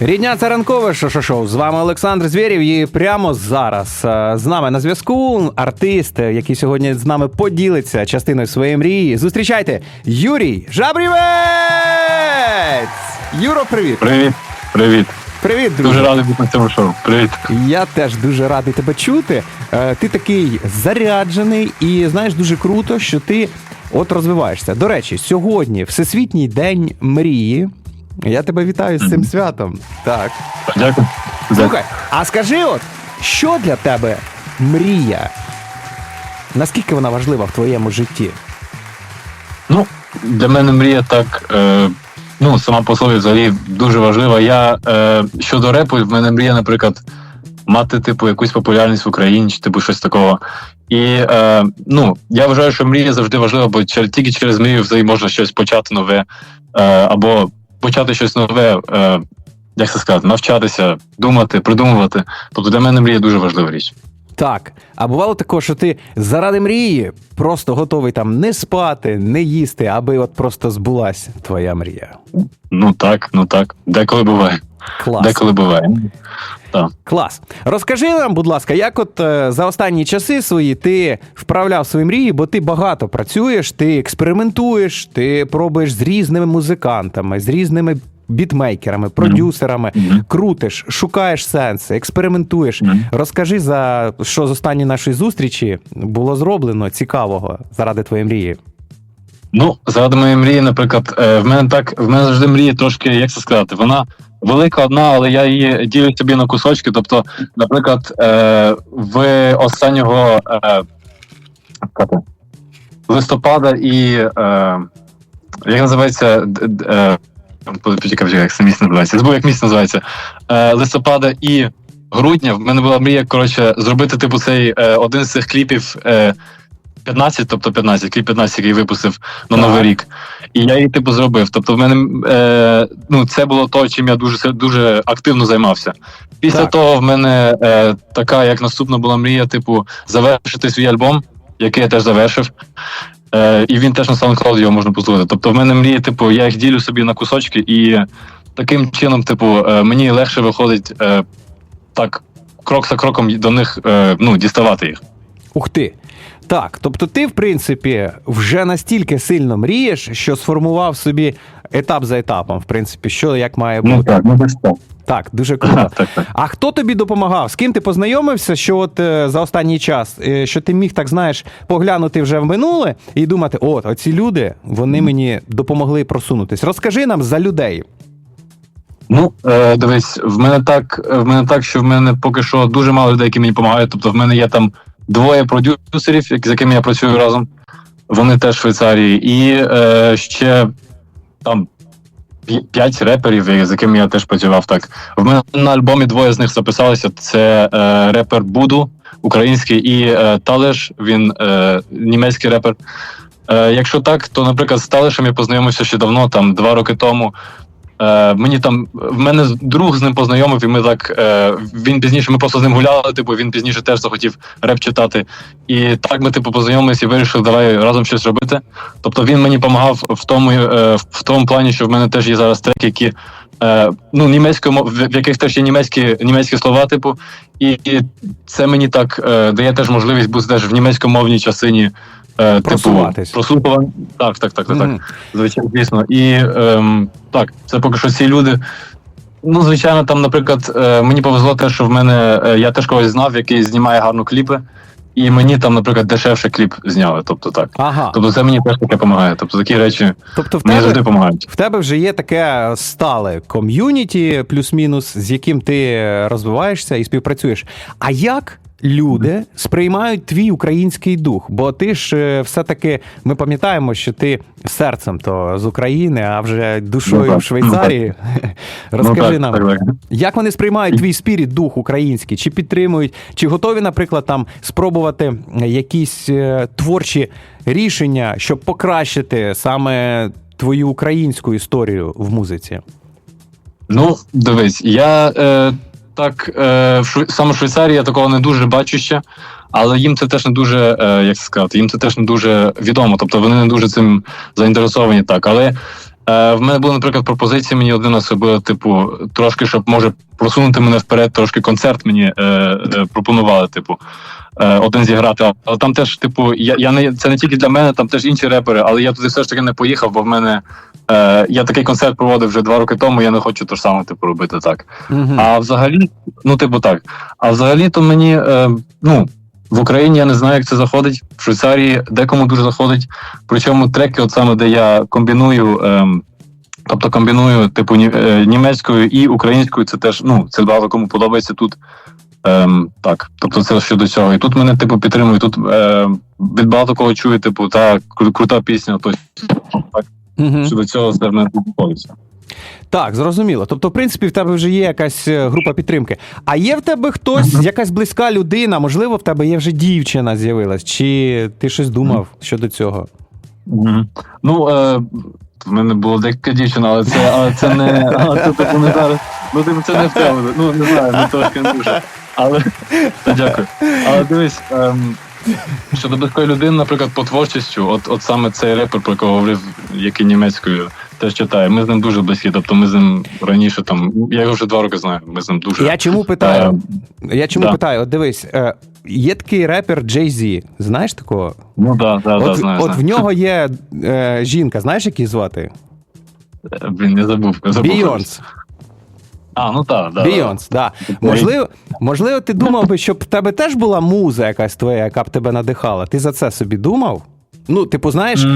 Рідня це ранкове шоу. З вами Олександр Звєрів. І прямо зараз е, з нами на зв'язку артист, який сьогодні з нами поділиться частиною своєї мрії. Зустрічайте Юрій Жабрівець! Юро, привіт! Привіт, привіт. Привіт, Дуже радий бути на цьому шоу. Привіт. Я теж дуже радий тебе чути. Е, Ти такий заряджений, і знаєш, дуже круто, що ти от розвиваєшся. До речі, сьогодні Всесвітній день мрії. Я тебе вітаю з цим святом. Так. Дякую. Слухай, а скажи, от, що для тебе мрія? Наскільки вона важлива в твоєму житті? Ну, для мене мрія так. Е, ну, сама по собі взагалі дуже важлива. Я е, щодо репу, в мене мрія, наприклад, мати, типу, якусь популярність в Україні, чи типу щось такого. І е, ну, я вважаю, що мрія завжди важлива, бо тільки через мрію взагалі можна щось почати нове, е, або почати щось нове, е, як це сказати, навчатися, думати, придумувати. Тобто для мене мрія дуже важлива річ. Так. А бувало також, що ти заради мрії просто готовий там не спати, не їсти, аби от просто збулася твоя мрія. Ну так, ну так. Деколи буває. Клас. Деколи буває. Клас. Розкажи нам, будь ласка, як от е, за останні часи свої ти вправляв свої мрії, бо ти багато працюєш, ти експериментуєш, ти пробуєш з різними музикантами, з різними бітмейкерами, продюсерами, Мгм. крутиш, шукаєш сенси, експериментуєш. Мгм. Розкажи за що з останньої нашої зустрічі було зроблено цікавого заради твоєї мрії. Ну, заради моєї мрії, наприклад, е, в мене так, в мене завжди мрія трошки, як це сказати, вона велика одна, але я її ділю собі на кусочки. Тобто, наприклад, е, в останнього е, листопада і е, як називається е, почекай, як це місце називається? Забув, як місце називається. Е, листопада і грудня в мене була мрія, коротше, зробити типу цей е, один з цих кліпів. Е, 15, тобто 15, кліп 15, який випустив на. Новий рік. І я її типу зробив. Тобто, в мене е, ну, це було то, чим я дуже дуже активно займався. Після Так. того в мене е, така, як наступна була мрія, типу, завершити свій альбом, який я теж завершив. Е, і він теж на SoundCloud його можна послухати. Тобто, в мене мрії, типу, я їх ділю собі на кусочки, і таким чином, типу, е, мені легше виходить е, так, крок за кроком до них е, ну, діставати їх. Ух ти. Так, тобто ти, в принципі, вже настільки сильно мрієш, що сформував собі етап за етапом, в принципі, що як має бути. так, ну десь так. Так, дуже круто. так, так. А хто тобі допомагав? З ким ти познайомився, що от е, за останній час, е, що ти міг так знаєш, поглянути вже в минуле і думати, от оці люди, вони мені допомогли просунутись. Розкажи нам за людей. Ну, е, дивись, в мене так, в мене так, що в мене поки що дуже мало людей, які мені допомагають. Тобто, в мене є там двоє продюсерів, з якими я працюю разом. Вони теж в Швейцарії, і е, ще там п'ять реперів, з якими я теж працював. Так в мене на альбомі двоє з них записалися. Це е, репер Буду, український, і е, Талеш, він е, німецький репер. Е, якщо так, то, наприклад, з Талешем я познайомився ще давно, там два роки тому. Е, мені там в мене друг з ним познайомив, і ми так е, він пізніше. Ми просто з ним гуляли. Типу, він пізніше теж захотів реп читати. І так ми типу познайомилися і вирішили, давай разом щось робити. Тобто він мені допомагав в тому, е, в тому плані, що в мене теж є зараз треки, які е, ну німецькою в яких теж є німецькі німецькі слова, типу, і, і це мені так е, дає теж можливість бути теж в німецькомовній частині. Е, Просуватись. Типу, прослухувань. Так, так, так, так, так. Мгм. Звичайно, звісно. І ем, так, це поки що ці люди. Ну, звичайно, там, наприклад, е, мені повезло те, що в мене е, я теж когось знав, який знімає гарно кліпи, і мені там, наприклад, дешевше кліп зняли. Тобто так. Ага. Тобто це мені теж таке допомагає. Тобто такі речі Тобто в мені завжди допомагають. в тебе вже є таке стале ком'юніті, плюс-мінус, з яким ти розвиваєшся і співпрацюєш. А як люди сприймають твій український дух? Бо ти ж е, все-таки ми пам'ятаємо, що ти серцем то з України, а вже душою Ну в Швейцарії. Ну, Розкажи так, нам. так, так. Як вони сприймають твій спіріт, дух український? Чи підтримують, чи готові, наприклад, там спробувати якісь е, творчі рішення, щоб покращити саме твою українську історію в музиці? Ну, дивись, я е, так е, саме в Швейцарії я такого не дуже бачу ще, але їм це теж не дуже, е, як сказати, їм це теж не дуже відомо. Тобто вони не дуже цим заінтересовані так. Але Е, в мене були, наприклад, пропозиції мені один особливо, типу, трошки, щоб може просунути мене вперед, трошки концерт мені е, е, пропонували, типу, е, один зіграти. Але там теж, типу, я, я не це не тільки для мене, там теж інші репери, але я туди все ж таки не поїхав, бо в мене е, я такий концерт проводив вже два роки тому. Я не хочу то ж саме типу робити так. Мгм. А взагалі, ну, типу, так. А взагалі, то мені, е, ну, в Україні я не знаю, як це заходить. В Швейцарії декому дуже заходить. Причому треки, от саме де я комбіную, ем, тобто комбіную, типу, е, німецькою і українською, це теж, ну, це багато кому подобається тут. Ем, так, тобто це щодо цього. І тут мене, типу, підтримують. Тут е, від багато кого чую, типу, та кру- крута пісня, то так, Мгм. щодо цього це мене. Так, зрозуміло. Тобто, в принципі, в тебе вже є якась е, група підтримки. А є в тебе хтось, якась близька людина, можливо, в тебе є вже дівчина з'явилась, чи ти щось думав щодо цього? Ну, е, в мене була декілька дівчина, але це, але це не. Але це типу не зараз. Ну, типу, це не в тему. Ну, не знаю, ну трошки не дуже. Але дякую. Але дивись, ем, щодо близької людини, наприклад, по творчістю, от, от саме цей репер, про якого говорив, який німецькою теж читає, ми з ним дуже близькі. Тобто ми з ним раніше там. Я його вже два роки знаю. Ми з ним дуже. Я чому питаю? Е, Я чому да. питаю? От дивись, е, є такий репер Jay Z. Знаєш такого? Ну да, да, да, от, знаю. от знаю. в нього є е, жінка, знаєш, як її звати? Е, Блін, не забув. забув. Бійонс. А, ну так, да. Бійонс, да. Можливо, можливо, ти думав би, щоб в тебе теж була муза якась твоя, яка б тебе надихала. Ти за це собі думав? Ну, типу, знаєш,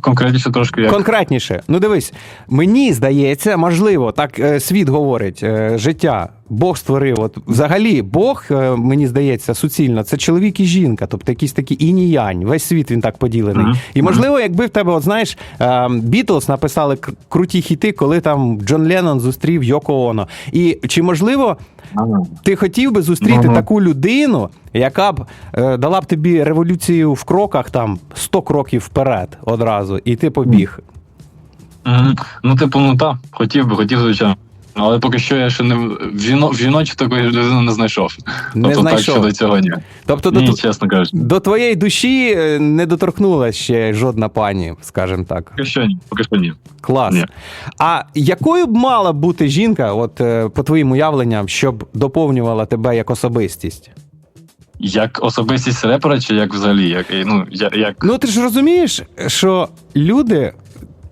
Конкретніше трошки як. конкретніше. Ну дивись, мені здається, можливо, так е, світ говорить, е, життя. Бог створив. От взагалі, Бог, е, мені здається, суцільно, це чоловік і жінка, тобто якісь такі інь-янь. Весь світ він так поділений. Мгм. І можливо, якби в тебе, от знаєш, Бітлз написали круті хіти, коли там Джон Леннон зустрів Йоко Оно. І чи можливо ти хотів би зустріти таку людину, яка б е, дала б тобі революцію в кроках там 100 кроків вперед одразу, і ти побіг. Ну, типу, ну так, хотів би, хотів, звичайно. Але поки що я ще не в жіно, в жіночі такої людини не знайшов. Не тобто знайшов. так щодо цього ні. Тобто до, ні, тв- чесно кажучи. до твоєї душі е, не доторкнулася ще жодна пані, скажімо так. Поки що ні, поки що ні. Клас. Ні. А якою б мала бути жінка, от е, по твоїм уявленням, щоб доповнювала тебе як особистість? Як особистість репера, чи як взагалі? Як, ну, як... Ну ти ж розумієш, що люди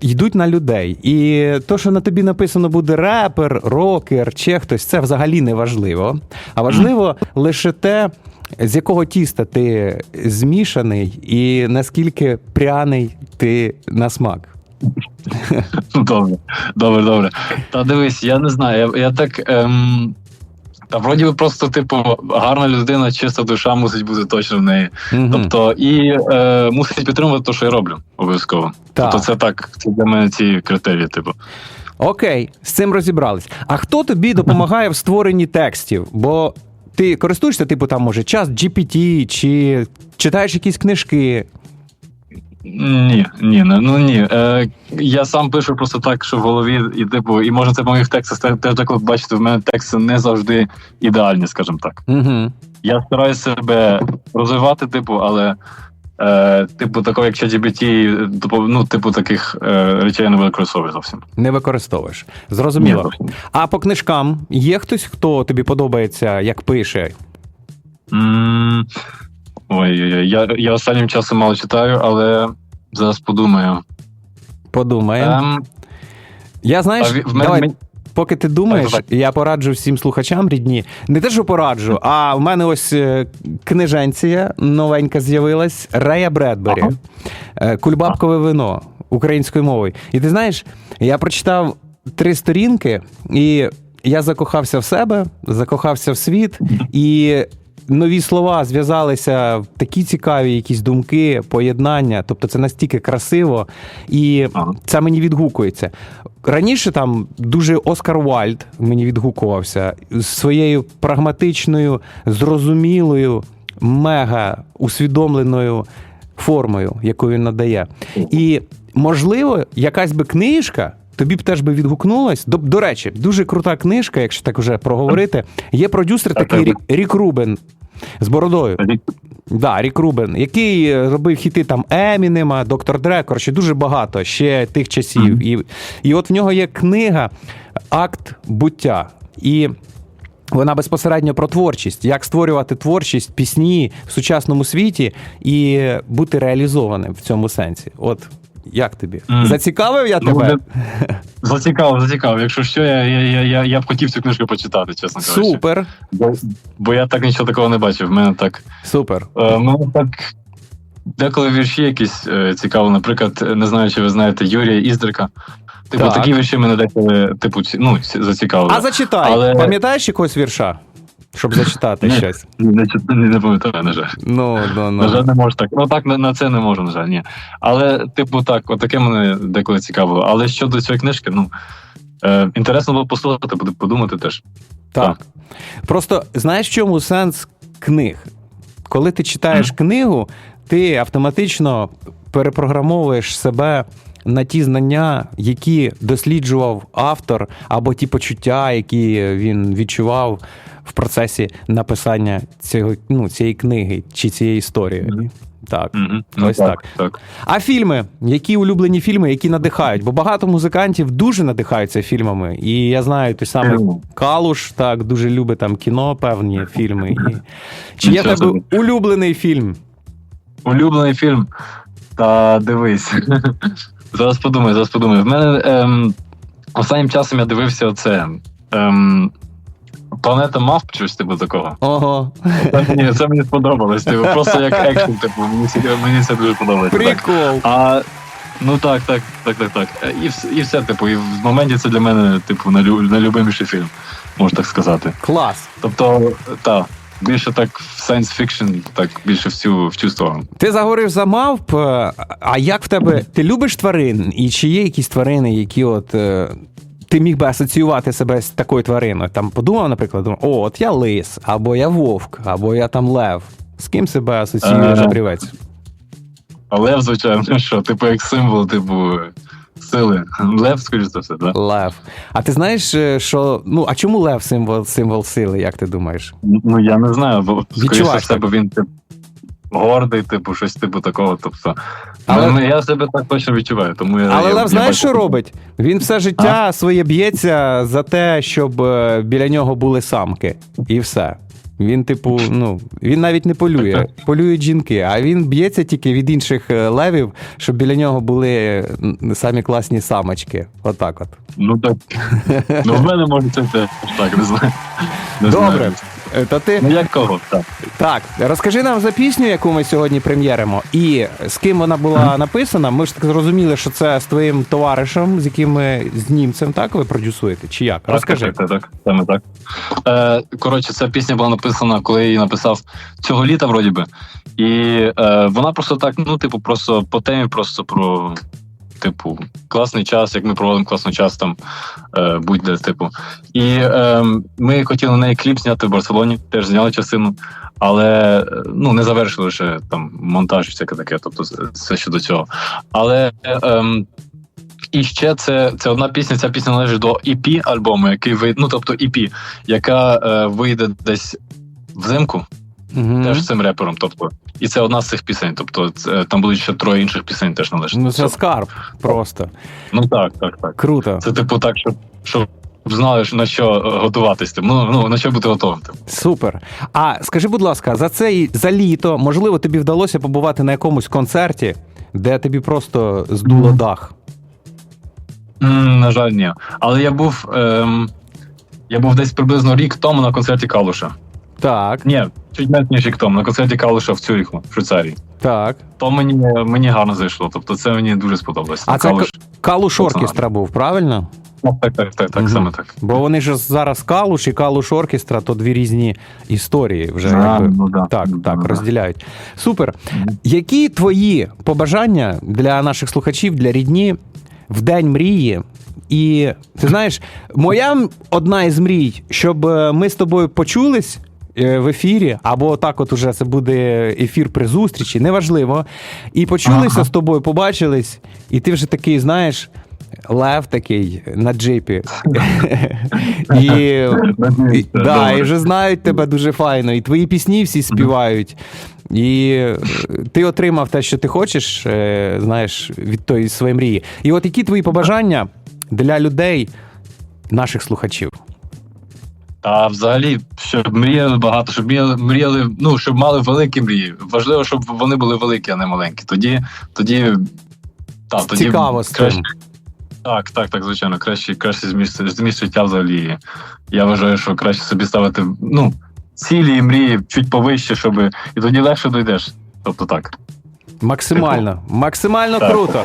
йдуть на людей, і то, що на тобі написано буде репер, рокер, чи хтось, це взагалі не важливо. А важливо лише те, з якого тіста ти змішаний, і наскільки пряний ти на смак. Добре, добре, добре. Та дивись, я не знаю. Я, я так. Ем... Та вроді би просто, типу, гарна людина, чиста душа мусить бути точно в неї. Мгм. Тобто, і е, мусить підтримувати те, що я роблю, обов'язково. Так. Тобто, це так, це для мене ці критерії, типу. Окей, з цим розібрались. А хто тобі допомагає в створенні текстів? Бо ти користуєшся, типу, там, може, час GPT, чи читаєш якісь книжки. Ні, ні, ну ні. Е, я сам пишу просто так, що в голові, і типу, і може це по моїх текстах теж так, бачите, в мене тексти не завжди ідеальні, скажімо так. Угу. Я стараюся себе розвивати, типу, але. Е, типу, такого, як ChatGPT, типу, ну, типу, таких е, речей я не використовую зовсім. Не використовуєш. Зрозуміло. зовсім. А по книжкам є хтось, хто тобі подобається, як пише? М, Ой-ой-ой, я, я останнім часом мало читаю, але зараз подумаю. Подумає. Ем, Я знаєш, а в давай, поки ти думаєш, Давай, я пораджу всім слухачам рідні. Не те, що пораджу, а в мене ось е, книженція новенька з'явилась Рея Бредбері. Ага. Е, Кульбабкове вино українською мовою. І ти знаєш, я прочитав три сторінки, і я закохався в себе, закохався в світ, і нові слова зв'язалися в такі цікаві якісь думки, поєднання. Тобто це настільки красиво, і Ага. це мені відгукується. Раніше там дуже Оскар Вальд мені відгукувався з своєю прагматичною, зрозумілою, мега усвідомленою формою, яку він надає. І, можливо, якась би книжка. Тобі б теж би відгукнулась. До, до речі, дуже крута книжка, якщо так вже проговорити. Є продюсер такий. Рік, Рік Рубен. З бородою. Рік- Да, Рік Рубен, який е, робив хіти там Емінема, Доктор Дре, коротше, дуже багато ще тих часів. Мгм. І, і от в нього є книга Акт буття. І вона безпосередньо про творчість, як створювати творчість, пісні в сучасному світі і бути реалізованим в цьому сенсі. От як тобі? Мгм. Зацікавив я Ну, тебе? Зацікавив, зацікавив. Якщо що, я, я, я, я, я б хотів цю книжку почитати, чесно кажучи. Супер, Бо, бо я так нічого такого не бачив. В мене так. супер. Е, мене так. Деколи вірші якісь е, цікаво, наприклад, не знаю, чи ви знаєте Юрія Іздрика. Типу, Так. такі вірші мене деколи, типу, ну, зацікавили. А зачитай. Але- Пам'ятаєш якогось вірша? Щоб зачитати Ні. щось. Не, не, не пам'ятаю, на жаль. Ну, ну, На жаль, ну. не можу так. Ну так на, на це не можу, на жаль, ні. Але, типу, так, отаке мене деколи цікавило. Але щодо цієї книжки, ну е, інтересно було послухати, буде подумати теж. Так. Просто знаєш, в чому сенс книг? Коли ти читаєш книгу, ти автоматично перепрограмовуєш себе на ті знання, які досліджував автор, або ті почуття, які він відчував в процесі написання цього, ну, цієї книги чи цієї історії. Так. Угу. Ось так. так. А фільми, які улюблені фільми, які надихають? Бо багато музикантів дуже надихаються фільмами. І я знаю, той самий Фільмом. Калуш так дуже любить там кіно, певні фільми. І... Чи є тебе улюблений фільм? Улюблений фільм. Та дивись. зараз подумаю, зараз подумаю. В мене ем, останнім часом я дивився оце. Ем, Планета мавп, щось типу такого. Ого, Це мені, це мені сподобалось. Типу, просто як екшн, типу, мені, це- мені це дуже подобається. Так. прикол. А ну так, так, так, так, так. І, вс- і все, типу, і в моменті це для мене, типу, найлюбиміший фільм, можна так сказати. Клас. Тобто, так, більше так в science fiction, так більше в цю, в цю сторону. Ти заговорив за мавп. е, А як в тебе? Ти любиш тварин? І чи є якісь тварини, які от. Е, Ти міг би асоціювати себе з такою твариною. Там подумав, наприклад, думав, о, от я лис, або я вовк, або я там лев. З ким себе асоціює Е, жабрівець? Лев, звичайно, що, типу, як символ, типу, сили. Лев, скоріш за все, так? Лев. А ти знаєш, е, що. Ну, а чому лев символ, символ сили, як ти думаєш? Ну, я не знаю, бо скоріше все, бо він гордий, типу, щось типу такого. Тобто, Але- але... я себе так точно відчуваю. Тому я, Але я, Лев, знаєш, що робить? Він все життя своє б'ється за те, щоб е, біля нього були самки. І все. Він, типу, ну, він навіть не полює. Полюють жінки, а він б'ється тільки від інших е, левів, щоб біля нього були самі класні самочки. Отак от. Ну так. Ну, в мене може це так, не знаю. Не Добре. Знаю. Е, Та ти Ну, як кого? Так. Так, розкажи нам за пісню, яку ми сьогодні прем'єримо, і з ким вона була написана. Ми ж так зрозуміли, що це з твоїм товаришем, з яким ми з німцем, так ви продюсуєте? Чи як? Розкажи. Так, так, саме так. Е, коротше, ця пісня була написана, коли я її написав цього літа, вроді би. І е, вона просто так, ну, типу, просто по темі, просто про. Типу, класний час, як ми проводимо класний час там е, будь-де, типу. І е, ми хотіли на неї кліп зняти в Барселоні, теж зняли частину, але ну, не завершили ще там монтаж, і всяке таке, тобто це щодо цього. Але е, і ще це, це одна пісня. Ця пісня належить до EP альбому, який вийде, ну тобто EP, яка е, вийде десь взимку, Мгм. теж цим репером. Тобто, і це одна з цих пісень. Тобто, це, там будуть ще троє інших пісень теж належать. Ну це скарб просто. Ну так, так, так. Круто. Це типу так, щоб, щоб знали, на що е, готуватись. Типу, ну, ну на що бути готовим. Типу. Супер. А скажи, будь ласка, за цей за літо, можливо, тобі вдалося побувати на якомусь концерті, де тобі просто здуло Мгм. дах. М, на жаль, ні. Але я був. Ем, я був десь приблизно рік тому на концерті Калуша. Так, Ні, чуть менше ніж рік тому, на концерті Калуша в Цюріху, в Швейцарії. так. То мені, мені гарно зайшло. Тобто це мені дуже сподобалось. А це Калуш. Калуш оркестра був, правильно? Ну, Так, так, так, так, Мгм. саме так. Бо вони ж зараз Калуш і Калуш оркестра то дві різні історії вже А, якби. ну, да. Так, Ну, так, да. розділяють. Супер. Які твої побажання для наших слухачів, для рідні в день мрії? І ти знаєш, моя одна із мрій, щоб е, ми з тобою почулись. Е, В ефірі, або так, от уже це буде ефір при зустрічі, неважливо. І почулися Ага. з тобою, побачились, і ти вже такий, знаєш, лев такий на джипі. і, і, да, і вже знають тебе дуже файно, і твої пісні всі співають. І е, ти отримав те, що ти хочеш, е, знаєш, від тої своєї мрії. І от які твої побажання для людей, наших слухачів? А взагалі, щоб мріяли багато, щоб мріяли, ну щоб мали великі мрії. Важливо, щоб вони були великі, а не маленькі. Тоді, тоді, так, тоді Цікаво краще. Так, так, так, звичайно, краще, краще зміст, зміст життя взагалі. Я вважаю, що краще собі ставити ну, цілі і мрії чуть повище, щоб і тоді легше дойдеш. Тобто так. Максимально, максимально Так. круто.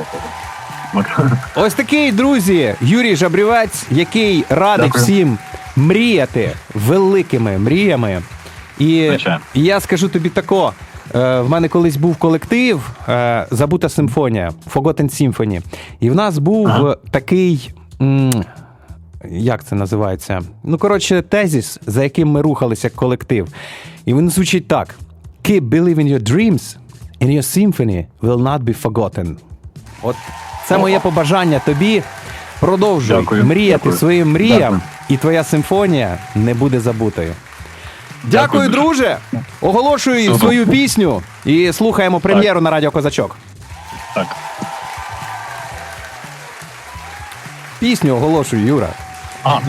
Ось такий, друзі, Юрій Жабрівець, який радить Дякую. всім мріяти великими мріями. І Звичайно. я скажу тобі тако. е, В мене колись був колектив е, Забута симфонія, Forgotten Symphony. І в нас був Ага. такий. Як це називається? Ну, коротше, тезіс, за яким ми рухалися як колектив. І він звучить так: Keep believing your dreams, and your symphony will not be forgotten. От це моє побажання тобі. Продовжуй Дякую. мріяти Дякую. своїм мріям, Дякую. і твоя симфонія не буде забутою. Дякую, Дякую друже. Оголошую Супер. свою пісню і слухаємо прем'єру на Радіо Козачок. Так. Пісню оголошую, Юра. А,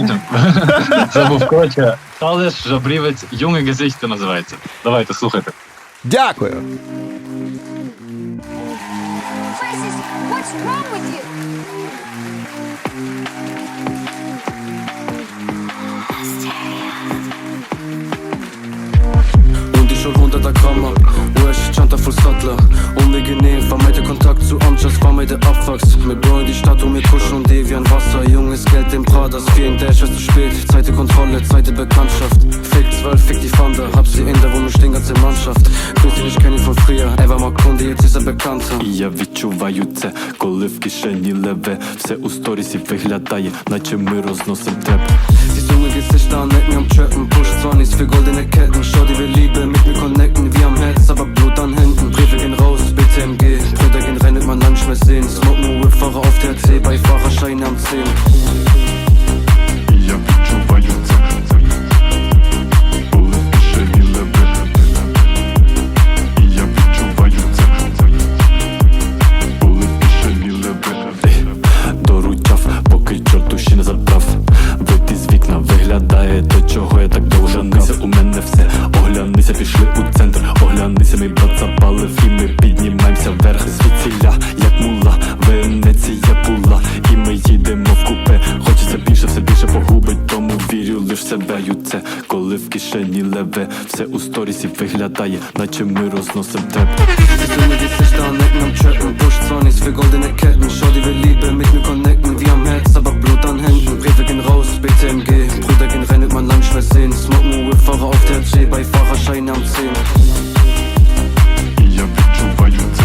забув коротше. Талеш Жабрівець Юнге Гезичте називається. Давайте, слухайте. Дякую. What's wrong with you? Und ich hol hunderter Gramm ab Wesh, Chanta full Sattler Unangenehm, vermeide Kontakt zu Amjas, vermeide Abwachs Mit Bro in die Stadt und mir kuschen und eh wie ein Wasser Junges Geld im Pradas, für in Dash, ist zu spät Zweite Kontrolle, zweite Bekanntschaft Fick 12, fick die Fanda Hab sie in der, wo mich stehen ganze Mannschaft Grüß dich, ich kenn ihn von früher Er war mal Kunde, jetzt ist er bekannter І я відчуваю це, коли в кишені леве, все у сторісі виглядає, наче ми розносим треп. Sie junge an Ecken am Trappen Push 20 für goldene Ketten. Schau die wir Liebe mit mir connecten. Wir haben Herz, aber Blut an Händen. Briefe gehen raus, BTMG Brüder gehen rein, man lang nicht mehr sehen. Smoke nur Whip, Fahrer auf der C Beifahrerscheine am 10 daje Najczym roznosem tep Jestem ulicy sztanek, nam trzepen Push zwani z wygody ne ketten Schau die wir lieben, mit mir connecten Wir haben Herz, aber Blut an Händen Briefe gehen raus, BTMG Brüder gehen rennet man lang schwer sehen Smoken, Whip-Fahrer auf der C Bei Fahrerschein am 10 Ja, wyczuwające